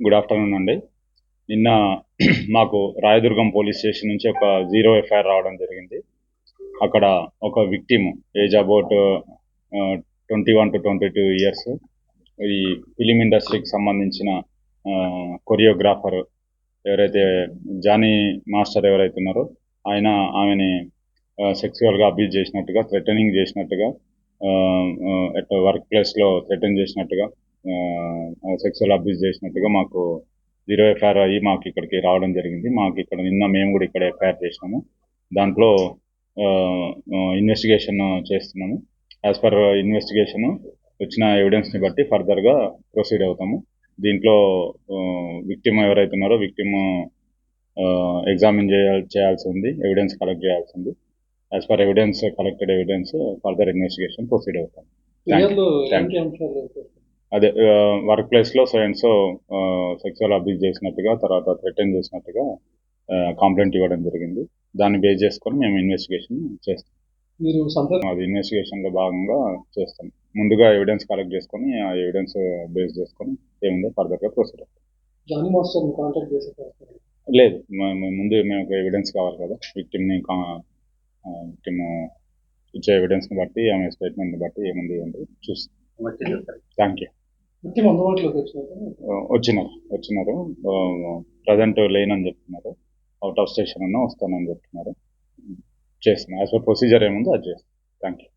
Good afternoon అండి. నిన్న మాకు రాయదుర్గం పోలీస్ స్టేషన్ నుంచి ఒక జీరో ఎఫ్ఐఆర్ రావడం జరిగింది. అక్కడ ఒక victim age about twenty one to twenty two years ఈ ఫిలిం ఇండస్ట్రీకి సంబంధించిన కొరియోగ్రాఫర్ ఎవరైతే జానీ మాస్టర్ ఎవరైతే ఉన్నారో ఆయన ఆమెని సెక్సువల్గా అబ్యూజ్ చేసినట్టుగా థ్రెటనింగ్ చేసినట్టుగా వర్క్ ప్లేస్లో థ్రెటన్ చేసినట్టుగా సెక్సువల్ అబ్యూజ్ చేసినట్టుగా మాకు జీరో ఎఫ్ఐఆర్ అయ్యి మాకు ఇక్కడికి రావడం జరిగింది. మాకు ఇక్కడ నిన్న మేము కూడా ఇక్కడ ఎఫ్ఐఆర్ చేసినాము. దాంట్లో ఇన్వెస్టిగేషన్ చేస్తున్నాము. యాజ్ పర్ ఇన్వెస్టిగేషన్ వచ్చిన ఎవిడెన్స్ని బట్టి ఫర్దర్గా ప్రొసీడ్ అవుతాము. దీంట్లో విక్టిమ్ ఎవరైతే ఉన్నారో విక్టిమ్ ఎగ్జామిన్ చేయాల్ చేయాల్సి ఉంది ఎవిడెన్స్ కలెక్ట్ చేయాల్సి ఉంది. As per evidence collected evidence further investigation proceed అవుతాం. అదే వర్క్ ప్లేస్లో so and so sexual abuse చేసినట్టుగా తర్వాత థ్రెటన్ చేసినట్టుగా కంప్లైంట్ ఇవ్వడం జరిగింది. దాన్ని బేస్ చేసుకొని మేము ఇన్వెస్టిగేషన్ చేస్తాం. మీరు అది ఇన్వెస్టిగేషన్లో భాగంగా చేస్తాం. ముందుగా ఎవిడెన్స్ కలెక్ట్ చేసుకొని ఆ ఎవిడెన్స్ బేస్ చేసుకొని ఏముందో ఫర్దర్గా ప్రొసీడ్ అవుతాం. లేదు. ముందు మేము ఒక ఎవిడెన్స్ కావాలి కదా. విక్టిమ్ని విక్టిమ్ ఇచ్చే ఎవిడెన్స్ని బట్టి ఆమె స్టేట్మెంట్ని బట్టి ఏముంది ఏంటి చూస్తాం. థ్యాంక్ యూ వచ్చినారు. వచ్చినారు ప్రజెంట్ లేనని చెప్తున్నారు. అవుట్ ఆఫ్ స్టేషన్ అన్న వస్తానని చెప్తున్నారు. చేస్తున్నాను యాజ్ పర్ ప్రొసీజర్ ఏముందో అది చేస్తాం థ్యాంక్ యూ